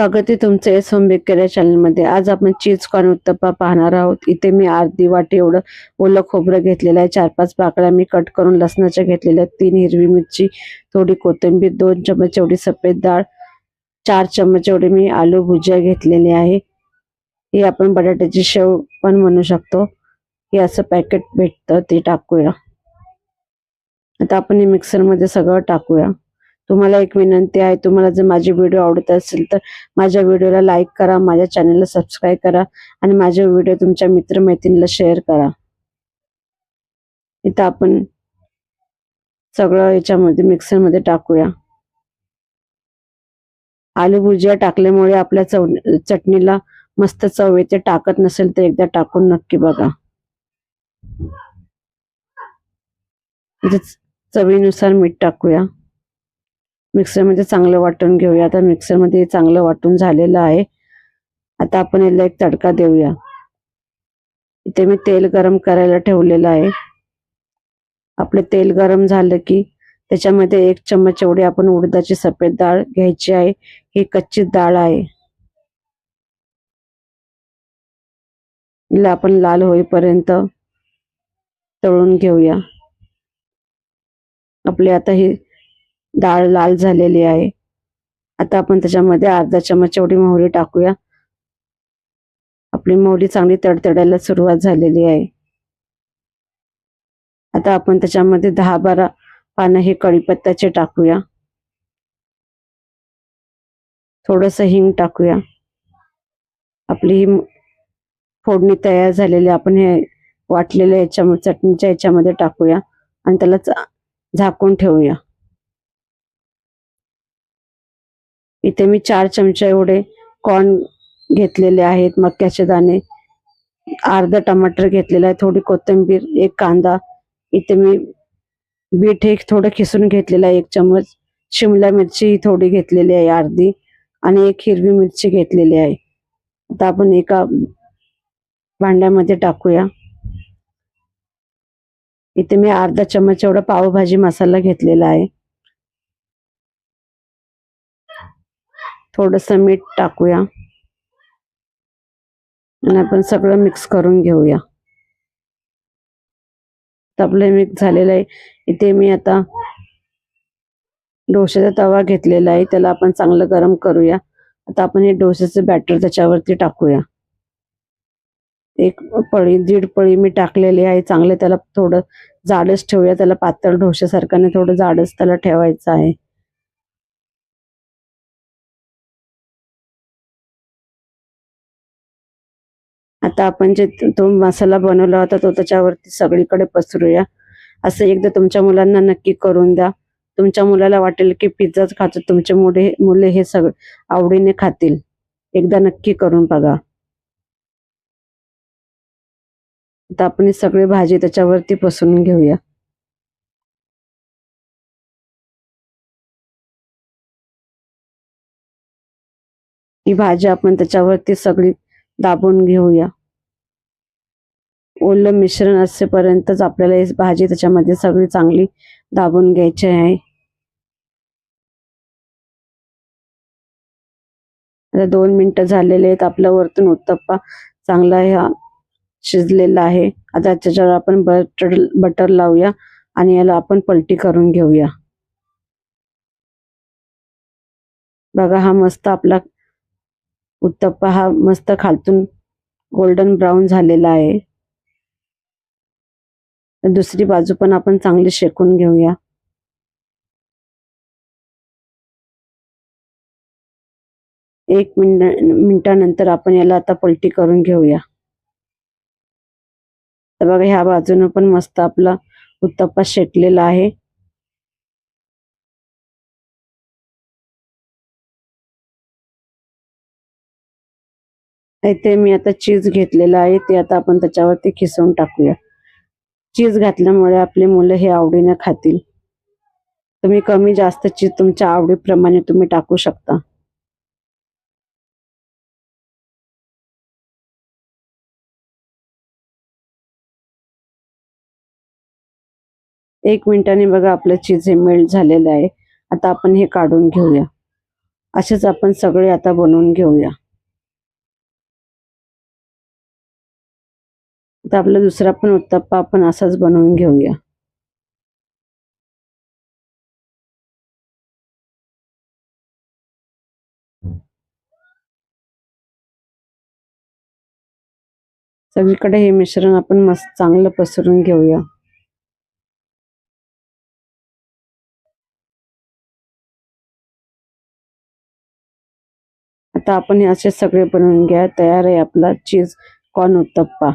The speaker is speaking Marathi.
स्वागत आहे तुमचं एस होम बेकर या चॅनलमध्ये. आज आपण चीज कॉर्न उत्तप्पा पाहणार आहोत. इथे मी अर्धी वाटी एवढं ओलं खोबरं घेतलेलं आहे. चार पाच पाकळ्या मी कट करून लसणाच्या घेतलेल्या आहेत. तीन हिरवी मिरची थोडी कोथिंबीर दोन चमच एवढी सफेद डाळ चार चमच एवढी मी आलू भुजिया घेतलेली आहे. हे आपण बटाट्याची शेव पण म्हणू शकतो. हे असं पॅकेट भेटतं ते टाकूया. आता आपण हे मिक्सरमध्ये सगळं टाकूया. तुम्हाला एक विनंती आहे तुम्हाला जर माझे व्हिडिओ आवडत असेल तर माझ्या व्हिडिओला लाईक करा माझ्या चॅनलला सबस्क्राईब करा आणि माझे व्हिडिओ तुमच्या मित्रमैत्रिणीला शेअर करा. इथं आपण सगळं याच्यामध्ये मिक्सरमध्ये टाकूया. आलू भुजिया टाकल्यामुळे आपल्या चव चटणीला मस्त चव येते टाकत नसेल तर एकदा टाकून नक्की बघा. इथे चवीनुसार मीठ टाकूया. मिक्सरमध्ये चांगलं वाटून घेऊया. आता मिक्सरमध्ये चांगलं वाटून झालेलं आहे. आता आपण याला एक तडका देऊया. इथे मी तेल गरम करायला ठेवलेलं आहे. आपलं तेल गरम झालं की त्याच्यामध्ये एक चम्मच एवढी आपण उडदाची सफेद डाळ घ्यायची आहे. ही कच्ची डाळ आहे. हिला आपण लाल होईपर्यंत तळून घेऊया. आपली आता ही डाळ लाल झालेली आहे. आता आपण त्याच्यामध्ये अर्धा चमच एवढी मोहरी टाकूया. आपली मोहरी चांगली तडतडायला सुरुवात झालेली आहे. आता आपण त्याच्यामध्ये दहा बारा पानं हे कढीपत्त्याचे टाकूया. थोडस हिंग टाकूया. आपली ही फोडणी तयार झालेली आपण हे वाटलेल्या याच्या चटणीच्या याच्यामध्ये टाकूया. आणि त्याला झाकून ठेवूया. इथे मी चार चमचे एवढे कॉर्न घेतलेले आहेत मक्याचे दाणे. अर्ध टमाटर घेतलेला आहे थोडी कोथिंबीर एक कांदा. इथे मी बीट हे थोडं खिसून घेतलेलं आहे एक चमच शिमला मिरची ही थोडी घेतलेली आहे अर्धी. आणि एक हिरवी मिरची घेतलेली आहे. आता आपण एका भांड्यामध्ये टाकूया. इथे मी अर्धा चमच एवढा पावभाजी मसाला घेतलेला आहे. थोडस मीठ टाकूया. आणि आपण सगळं मिक्स करून घेऊया. आपलं मिक्स झालेलं आहे. इथे मी आता डोश्याचा तवा घेतलेला आहे. त्याला आपण चांगलं गरम करूया. आता आपण हे डोश्याचं बॅटर त्याच्यावरती टाकूया. एक पळी दीड पळी मी टाकलेली आहे. चांगले त्याला थोडं जाडच ठेवूया. त्याला पातळ डोश्यासारखं थोडं जाडच त्याला ठेवायचं आहे. आता आपण जे तो मसाला बनवला होता तो त्याच्यावरती सगळीकडे पसरूया. असं एकदा तुमच्या मुलांना नक्की करून द्या. तुमच्या मुलाला वाटेल की पिझ्झाच खातो तुमचे मुले मुले हे सगळे आवडीने खातील. एकदा नक्की करून बघा. आता आपण सगळी भाजी त्याच्यावरती पसरून घेऊया. ही भाजी आपण त्याच्यावरती सगळी दाबून घेऊया. ओलं मिश्रण असेपर्यंतच आपल्याला ही भाजी त्याच्यामध्ये सगळी चांगली दाबून घ्यायची आहे. आता दोन मिनटं झालेले आहेत. आपल्या वरतून उत्तप्पा चांगला ह्या शिजलेला आहे. आता त्याच्यावर आपण बटर बटर लावूया आणि याला आपण पलटी करून घेऊया. बघा हा मस्त आपला उत्तप्पा हा मस्त खालतून गोल्डन ब्राऊन झालेला आहे. दुसरी बाजू पण आपण चांगली शेकून घेऊया. एक मिनिट मिनिटानंतर आपण याला आता पलटी करून घेऊया. तर बघा ह्या बाजूने पण मस्त आपला उत्तप्पा शेकलेला आहे. इथे मी आता चीज घेतलेला आहे ते आता आपण त्याच्यावरती खिसवून टाकूया. चीज घातल्यामुळे आपले मुलं हे आवडीने खातील. तुम्ही कमी जास्त चीज तुमच्या आवडीप्रमाणे तुम्ही टाकू शकता. एक मिनिटाने बघा आपलं चीज हे मेल्ट झालेलं आहे. आता आपण हे काढून घेऊया. असेच आपण सगळे आता बनवून घेऊया. आता आपला दुसरा पण उत्तप्पा आपण असाच बनवून घेऊया. सगळीकडे हे मिश्रण आपण मस्त चांगलं पसरून घेऊया. आता आपण हे असे सगळे बनवून घ्या. तयार आहे आपला चीज कॉर्न उत्तप्पा.